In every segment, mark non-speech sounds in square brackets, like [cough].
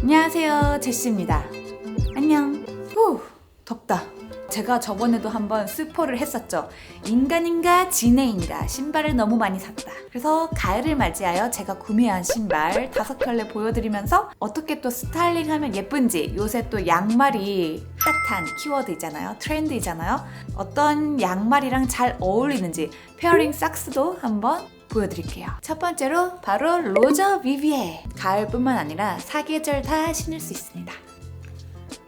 안녕하세요, 제시입니다. 안녕. 후, 덥다. 제가 저번에도 한번 스포를 했었죠. 인간인가 지네인가 신발을 너무 많이 샀다. 그래서 가을을 맞이하여 제가 구매한 신발 다섯 켤레 보여드리면서 어떻게 또 스타일링하면 예쁜지 요새 또 양말이 핫한 키워드이잖아요. 트렌드이잖아요. 어떤 양말이랑 잘 어울리는지 페어링 삭스도 한번 보여드릴게요. 첫 번째로 바로 로저 비비에 가을뿐만 아니라 사계절 다 신을 수 있습니다.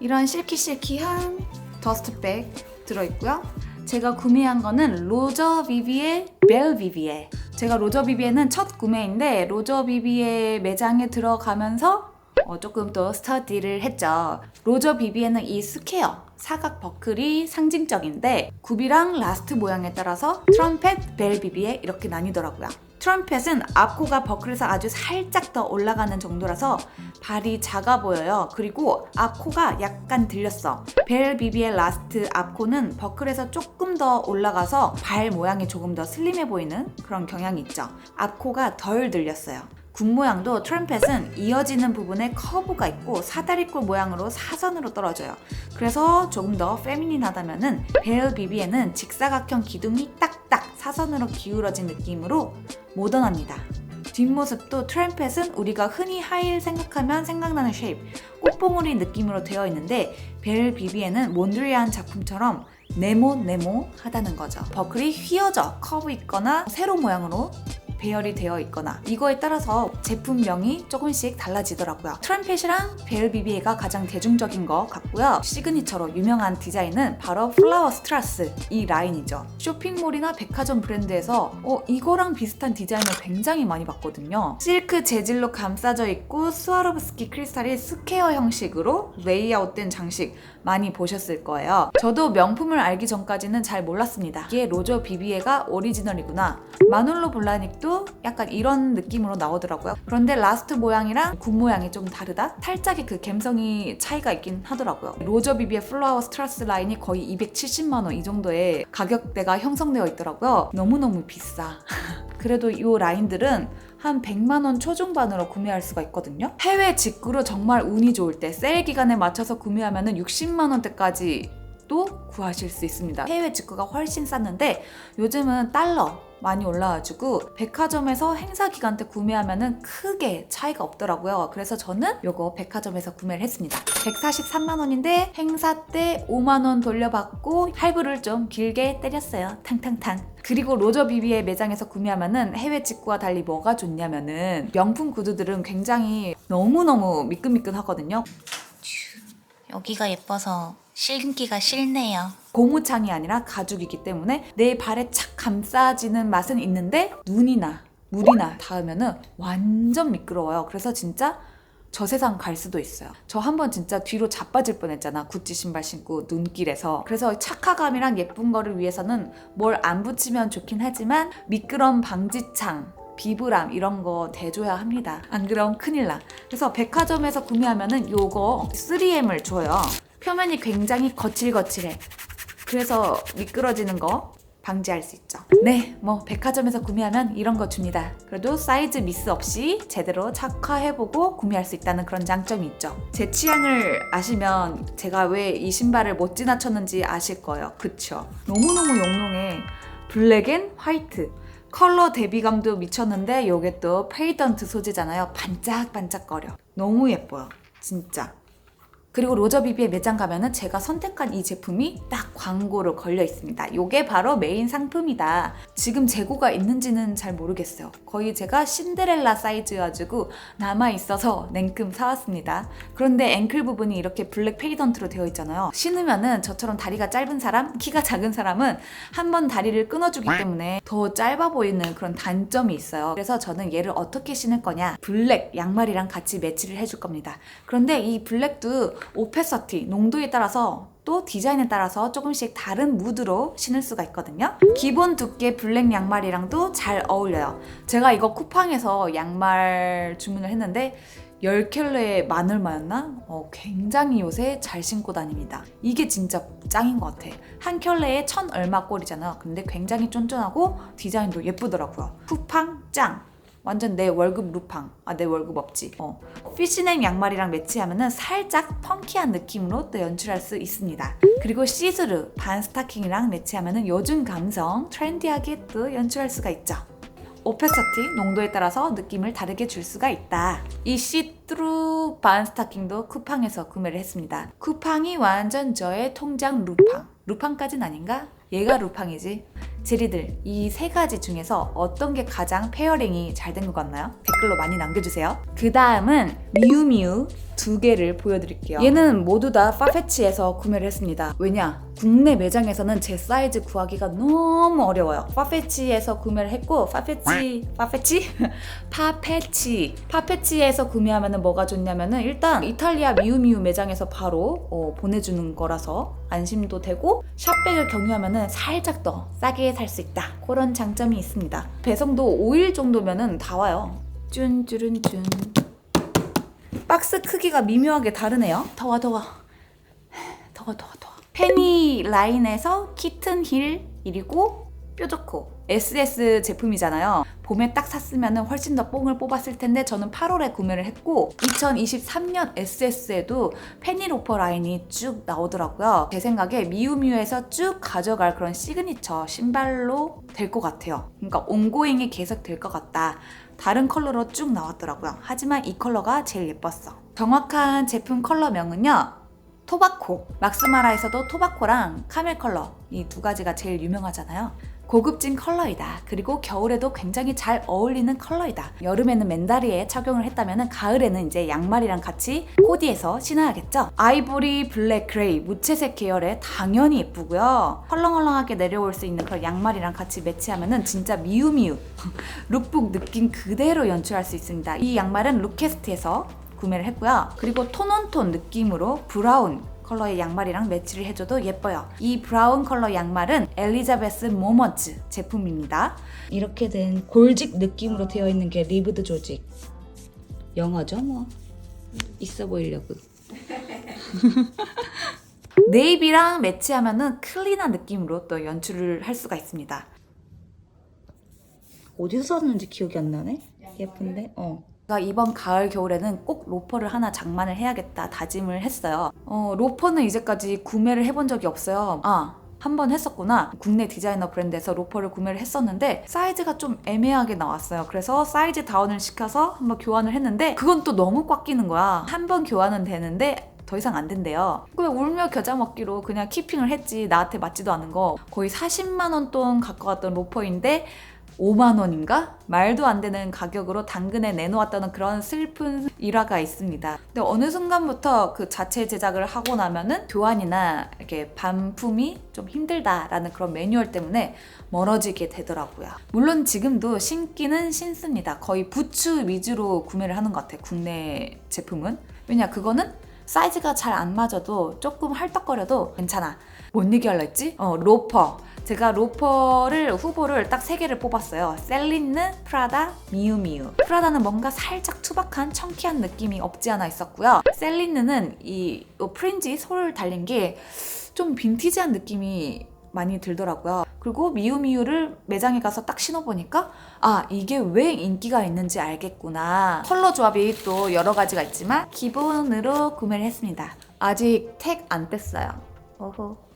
이런 실키실키한 더스트백 들어있고요. 제가 구매한 거는 로저 비비의 벨 비비에. 제가 로저 비비에는 첫 구매인데 로저 비비에 매장에 들어가면서 어, 조금 또 스터디를 했죠. 로저 비비에는 이 스퀘어 사각 버클이 상징적인데 굽이랑 라스트 모양에 따라서 트럼펫, 벨 비비에 이렇게 나뉘더라고요. 트럼펫은 앞코가 버클에서 아주 살짝 더 올라가는 정도라서 발이 작아 보여요. 그리고 앞코가 약간 들렸어. 벨 비비의 라스트 앞코는 버클에서 조금 더 올라가서 발 모양이 조금 더 슬림해 보이는 그런 경향이 있죠. 앞코가 덜 들렸어요. 굽 모양도 트럼펫은 이어지는 부분에 커브가 있고 사다리꼴 모양으로 사선으로 떨어져요. 그래서 조금 더 페미닌하다면은 벨 비비에는 직사각형 기둥이 딱딱 사선으로 기울어진 느낌으로 모던합니다. 뒷모습도 트럼펫은 우리가 흔히 하이힐 생각하면 생각나는 쉐입, 꽃봉오리 느낌으로 되어 있는데 벨 비비에는 몬드리안 작품처럼 네모 네모 하다는 거죠. 버클이 휘어져 커브 있거나 세로 모양으로 배열이 되어 있거나 이거에 따라서 제품명이 조금씩 달라지더라고요. 트럼펫이랑 벨 비비에가 가장 대중적인 것 같고요. 시그니처로 유명한 디자인은 바로 플라워 스트라스 이 라인이죠. 쇼핑몰이나 백화점 브랜드에서 어, 이거랑 비슷한 디자인을 굉장히 많이 봤거든요. 실크 재질로 감싸져 있고 스와로브스키 크리스탈이 스퀘어 형식으로 레이아웃된 장식 많이 보셨을 거예요. 저도 명품을 알기 전까지는 잘 몰랐습니다. 이게 로저 비비에가 오리지널이구나. 마놀로 볼라닉도 약간 이런 느낌으로 나오더라고요. 그런데 라스트 모양이랑 굽 모양이 좀 다르다? 살짝의 그 감성이 차이가 있긴 하더라고요. 로저 비비의 플라워 스트라스 라인이 거의 270만 원 이 정도의 가격대가 형성되어 있더라고요. 너무너무 비싸. [laughs] 그래도 이 라인들은 한 100만 원 초중반으로 구매할 수가 있거든요. 해외 직구로 정말 운이 좋을 때 세일 기간에 맞춰서 구매하면 60만 원대까지 또 구하실 수 있습니다. 해외 직구가 훨씬 쌌는데 요즘은 달러 많이 올라와가지고 백화점에서 행사 기간 때 구매하면은 크게 차이가 없더라고요. 그래서 저는 요거 백화점에서 구매를 했습니다. 143만 원인데 행사 때 5만 원 돌려받고 할부를 좀 길게 때렸어요. 탕탕탕. 그리고 로저 비비의 매장에서 구매하면은 해외 직구와 달리 뭐가 좋냐면은 명품 구두들은 굉장히 너무너무 미끈미끈하거든요. 여기가 예뻐서 신기가 싫네요. 고무창이 아니라 가죽이기 때문에 내 발에 착 감싸지는 맛은 있는데 눈이나 물이나 닿으면은 완전 미끄러워요. 그래서 진짜 저 세상 갈 수도 있어요. 저 한 번 진짜 뒤로 자빠질 뻔했잖아. 구찌 신발 신고 눈길에서. 그래서 착화감이랑 예쁜 거를 위해서는 뭘 안 붙이면 좋긴 하지만 미끄럼 방지창 비브람 이런 거 대줘야 합니다. 안 그럼 큰일 나. 그래서 백화점에서 구매하면은 요거 3M을 줘요. 표면이 굉장히 거칠거칠해. 그래서 미끄러지는 거 방지할 수 있죠. 네, 뭐 백화점에서 구매하면 이런 거 줍니다. 그래도 사이즈 미스 없이 제대로 착화해보고 구매할 수 있다는 그런 장점이 있죠. 제 취향을 아시면 제가 왜 이 신발을 못 지나쳤는지 아실 거예요. 그쵸? 너무너무 영롱해. 블랙 앤 화이트. 컬러 대비감도 미쳤는데 요게 또 페이던트 소재잖아요. 반짝반짝거려. 너무 예뻐요. 진짜. 그리고 로저 비비의 매장 가면은 제가 선택한 이 제품이 딱 광고로 걸려 있습니다. 요게 바로 메인 상품이다. 지금 재고가 있는지는 잘 모르겠어요. 거의 제가 신데렐라 사이즈여가지고 남아있어서 냉큼 사왔습니다. 그런데 앵클 부분이 이렇게 블랙 페이던트로 되어 있잖아요. 신으면은 저처럼 다리가 짧은 사람, 키가 작은 사람은 한 번 다리를 끊어주기 때문에 더 짧아 보이는 그런 단점이 있어요. 그래서 저는 얘를 어떻게 신을 거냐. 블랙 양말이랑 같이 매치를 해줄 겁니다. 그런데 이 블랙도 오페서티 농도에 따라서 또 디자인에 따라서 조금씩 다른 무드로 신을 수가 있거든요. 기본 두께 블랙 양말이랑도 잘 어울려요. 제가 이거 쿠팡에서 양말 주문을 했는데 10켤레에 만 얼마였나? 어, 굉장히 요새 잘 신고 다닙니다. 이게 진짜 짱인 것 같아. 한 켤레에 천 얼마 꼴이잖아요. 근데 굉장히 쫀쫀하고 디자인도 예쁘더라고요. 쿠팡 짱! 완전 내 월급 루팡. 아, 내 월급 없지. 어. 피시넥 양말이랑 매치하면은 살짝 펑키한 느낌으로 또 연출할 수 있습니다. 그리고 시스루 반 스타킹이랑 매치하면은 요즘 감성 트렌디하게 또 연출할 수가 있죠. 오페서티 농도에 따라서 느낌을 다르게 줄 수가 있다. 이 시트루 반 스타킹도 쿠팡에서 구매를 했습니다. 쿠팡이 완전 저의 통장 루팡. 루팡까진 아닌가? 얘가 루팡이지. 제리들 이 세 가지 중에서 어떤 게 가장 페어링이 잘 된 것 같나요? 댓글로 많이 남겨주세요. 그 다음은 미우미우 두 개를 보여드릴게요. 얘는 모두 다 파페치에서 구매를 했습니다. 왜냐? 국내 매장에서는 제 사이즈 구하기가 너무 어려워요. 파페치에서 구매를 했고 파페치 파페치 [laughs] 파페치 파페치에서 구매하면은 뭐가 좋냐면은 일단 이탈리아 미우미우 매장에서 바로 어, 보내주는 거라서 안심도 되고 샵백을 경유하면은 살짝 더 싸게 살 수 있다. 그런 장점이 있습니다. 배송도 5일 정도면은 다 와요. 쭌쭈른쭌. 박스 크기가 미묘하게 다르네요. 더워 더워. 더워 더워 더워. 페니 라인에서 키튼 힐 1이고 뾰족코 SS 제품이잖아요. 봄에 딱 샀으면 훨씬 더 뽕을 뽑았을 텐데 저는 8월에 구매를 했고 2023년 SS에도 페니로퍼 라인이 쭉 나오더라고요. 제 생각에 미우미우에서 쭉 가져갈 그런 시그니처 신발로 될 것 같아요. 그러니까 온고잉이 계속 될 것 같다. 다른 컬러로 쭉 나왔더라고요. 하지만 이 컬러가 제일 예뻤어. 정확한 제품 컬러명은요. 토바코. 막스마라에서도 토바코랑 카멜 컬러 이 두 가지가 제일 유명하잖아요. 고급진 컬러이다. 그리고 겨울에도 굉장히 잘 어울리는 컬러이다. 여름에는 맨다리에 착용을 했다면 가을에는 이제 양말이랑 같이 코디해서 신어야겠죠. 아이보리, 블랙, 그레이, 무채색 계열에 당연히 예쁘고요. 헐렁헐렁하게 내려올 수 있는 그런 양말이랑 같이 매치하면은 진짜 미우미우 [laughs] 룩북 느낌 그대로 연출할 수 있습니다. 이 양말은 루캐스트에서 구매를 했고요. 그리고 톤온톤 느낌으로 브라운 컬러의 양말이랑 매치를 해줘도 예뻐요. 이 브라운 컬러 양말은 엘리자베스 모먼츠 제품입니다. 이렇게 된 골직 느낌으로 되어 있는 게 리브드 조직. 영어죠 뭐. 있어 보이려고. [laughs] 네이비랑 매치하면은 클린한 느낌으로 또 연출을 할 수가 있습니다. 어디서 샀는지 기억이 안 나네. 예쁜데? 어. 이번 가을 겨울에는 꼭 로퍼를 하나 장만을 해야겠다 다짐을 했어요. 어, 로퍼는 이제까지 구매를 해본 적이 없어요. 아. 한 번 했었구나. 국내 디자이너 브랜드에서 로퍼를 구매를 했었는데 사이즈가 좀 애매하게 나왔어요. 그래서 사이즈 다운을 시켜서 한번 교환을 했는데 그건 또 너무 꽉 끼는 거야. 한 번 교환은 되는데 더 이상 안 된대요. 왜 울며 겨자 먹기로 그냥 키핑을 했지 나한테 맞지도 않은 거 거의 40만 원 돈 갖고 왔던 로퍼인데 5만 원인가? 말도 안 되는 가격으로 당근에 내놓았다는 그런 슬픈 일화가 있습니다. 근데 어느 순간부터 그 자체 제작을 하고 나면은 교환이나 이렇게 반품이 좀 힘들다라는 그런 매뉴얼 때문에 멀어지게 되더라고요. 물론 지금도 신기는 신습니다. 거의 부츠 위주로 구매를 하는 것 같아요. 국내 제품은. 왜냐, 그거는 사이즈가 잘 안 맞아도 조금 헐떡거려도 괜찮아. 뭔 얘기하려 했지? 어, 로퍼. 제가 로퍼를 후보를 딱 세 개를 뽑았어요. 셀린느, 프라다, 미우미우. 프라다는 뭔가 살짝 투박한 청키한 느낌이 없지 않아 있었고요. 셀린느는 이 프린지 솔을 달린 게 좀 빈티지한 느낌이 많이 들더라고요. 그리고 미우미우를 매장에 가서 딱 신어보니까 아 이게 왜 인기가 있는지 알겠구나. 컬러 조합이 또 여러 가지가 있지만 기본으로 구매를 했습니다. 아직 택 안 뗐어요. 어허.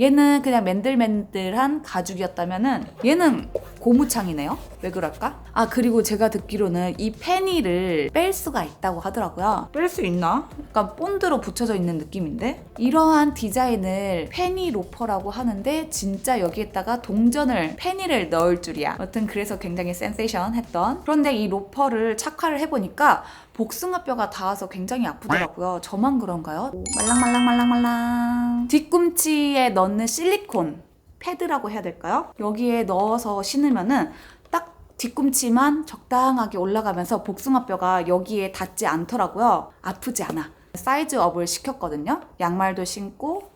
얘는 그냥 맨들맨들한 가죽이었다면은 얘는 고무창이네요. 왜 그럴까? 아 그리고 제가 듣기로는 이 페니를 뺄 수가 있다고 하더라고요. 뺄 수 있나? 약간 본드로 붙여져 있는 느낌인데 이러한 디자인을 페니 로퍼라고 하는데 진짜 여기에다가 동전을 페니를 넣을 줄이야. 여튼 그래서 굉장히 센세이션했던. 그런데 이 로퍼를 착화를 해보니까 복숭아뼈가 닿아서 굉장히 아프더라고요. 저만 그런가요? 말랑말랑말랑말랑. 뒤꿈치에 넣는 실리콘 패드라고 해야 될까요? 여기에 넣어서 신으면은 딱 뒤꿈치만 적당하게 올라가면서 복숭아뼈가 여기에 닿지 않더라고요. 아프지 않아. 사이즈 업을 시켰거든요. 양말도 신고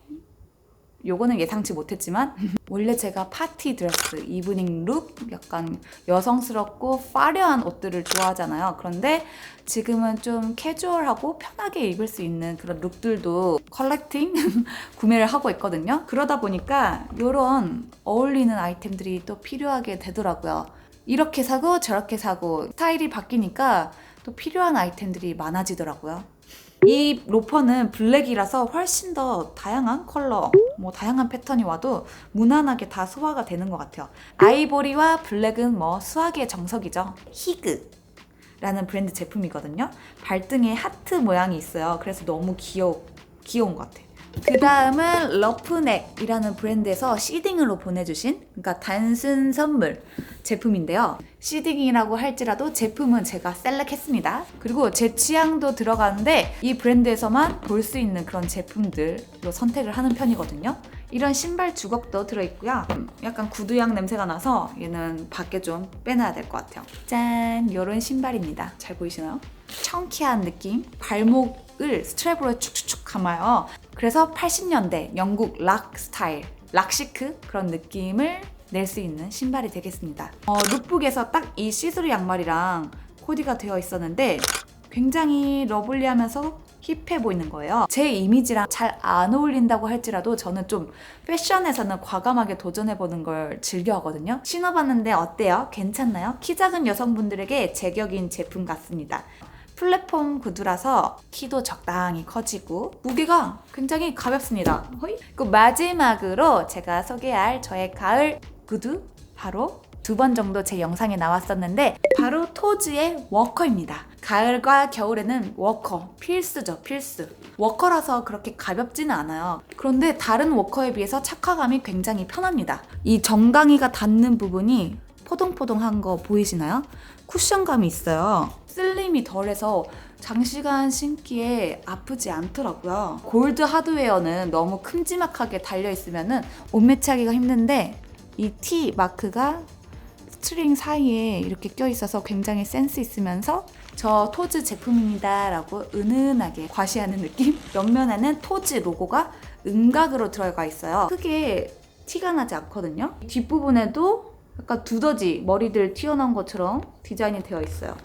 요거는 예상치 못했지만 [laughs] 원래 제가 파티 드레스, 이브닝 룩 약간 여성스럽고 파려한 옷들을 좋아하잖아요. 그런데 지금은 좀 캐주얼하고 편하게 입을 수 있는 그런 룩들도 컬렉팅 [laughs] 구매를 하고 있거든요. 그러다 보니까 이런 어울리는 아이템들이 또 필요하게 되더라고요. 이렇게 사고 저렇게 사고 스타일이 바뀌니까 또 필요한 아이템들이 많아지더라고요. 이 로퍼는 블랙이라서 훨씬 더 다양한 컬러, 뭐 다양한 패턴이 와도 무난하게 다 소화가 되는 것 같아요. 아이보리와 블랙은 뭐 수학의 정석이죠. 히그. 라는 브랜드 제품이거든요. 발등에 하트 모양이 있어요. 그래서 너무 귀여, 귀여운 것 같아요. 그 다음은 러프넥이라는 브랜드에서 시딩으로 보내주신 그러니까 단순 선물 제품인데요. 시딩이라고 할지라도 제품은 제가 셀렉했습니다. 그리고 제 취향도 들어가는데 이 브랜드에서만 볼 수 있는 그런 제품들로 선택을 하는 편이거든요. 이런 신발 주걱도 들어있고요. 음, 약간 구두향 냄새가 나서 얘는 밖에 좀 빼놔야 될 것 같아요. 짠! 이런 신발입니다. 잘 보이시나요? 청키한 느낌? 발목을 스트랩으로 축축축 감아요. 그래서 80년대 영국 락 스타일, 락시크 그런 느낌을 낼 수 있는 신발이 되겠습니다. 어, 룩북에서 딱 이 시스루 양말이랑 코디가 되어 있었는데 굉장히 러블리하면서 힙해 보이는 거예요. 제 이미지랑 잘 안 어울린다고 할지라도 저는 좀 패션에서는 과감하게 도전해보는 걸 즐겨하거든요. 신어봤는데 어때요? 괜찮나요? 키 작은 여성분들에게 제격인 제품 같습니다. 플랫폼 구두라서 키도 적당히 커지고 무게가 굉장히 가볍습니다. 그 마지막으로 제가 소개할 저의 가을 구두 바로 두 번 정도 제 영상에 나왔었는데 바로 토즈의 워커입니다. 가을과 겨울에는 워커 필수죠 필수. 워커라서 그렇게 가볍지는 않아요. 그런데 다른 워커에 비해서 착화감이 굉장히 편합니다. 이 정강이가 닿는 부분이 포동포동한 거 보이시나요? 쿠션감이 있어요. 슬림이 덜해서 장시간 신기에 아프지 않더라고요. 골드 하드웨어는 너무 큼지막하게 달려 있으면 은 옷 매치하기가 힘든데 이 T 마크가 스트링 사이에 이렇게 껴 있어서 굉장히 센스 있으면서 저 토즈 제품입니다 라고 은은하게 과시하는 느낌? [laughs] 옆면에는 토즈 로고가 음각으로 들어가 있어요. 크게 티가 나지 않거든요. 뒷부분에도 약간 두더지 머리들 튀어나온 것처럼 디자인이 되어 있어요.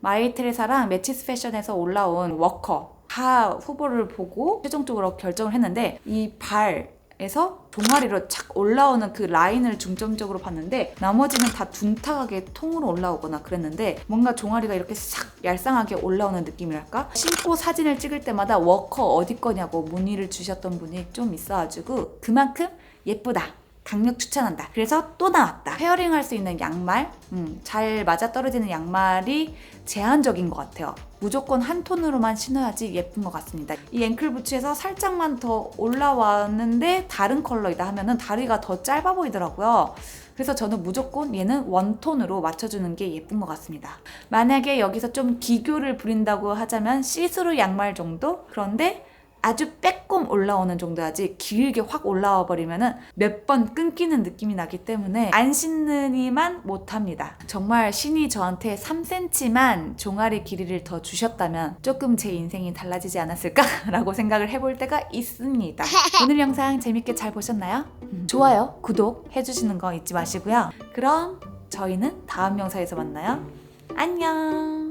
마이테레사랑 매치스 패션에서 올라온 워커 다 후보를 보고 최종적으로 결정을 했는데 이 발 에서 종아리로 착 올라오는 그 라인을 중점적으로 봤는데 나머지는 다 둔탁하게 통으로 올라오거나 그랬는데 뭔가 종아리가 이렇게 싹 얄쌍하게 올라오는 느낌이랄까? 신고 사진을 찍을 때마다 워커 어디 거냐고 문의를 주셨던 분이 좀 있어가지고 그만큼 예쁘다. 강력 추천한다. 그래서 또 나왔다. 페어링 할 수 있는 양말, 음, 잘 맞아 떨어지는 양말이 제한적인 것 같아요. 무조건 한 톤으로만 신어야지 예쁜 것 같습니다. 이 앵클 부츠에서 살짝만 더 올라왔는데 다른 컬러이다 하면은 다리가 더 짧아 보이더라고요. 그래서 저는 무조건 얘는 원톤으로 맞춰주는 게 예쁜 것 같습니다. 만약에 여기서 좀 기교를 부린다고 하자면 시스루 양말 정도? 그런데 아주 빼꼼 올라오는 정도야지 길게 확 올라와 버리면은 몇 번 끊기는 느낌이 나기 때문에 안 신느니만 못합니다. 정말 신이 저한테 3cm만 종아리 길이를 더 주셨다면 조금 제 인생이 달라지지 않았을까라고 [laughs] 생각을 해볼 때가 있습니다. [laughs] 오늘 영상 재밌게 잘 보셨나요? 음, 좋아요, 구독 해주시는 거 잊지 마시고요. 그럼 저희는 다음 영상에서 만나요. 안녕!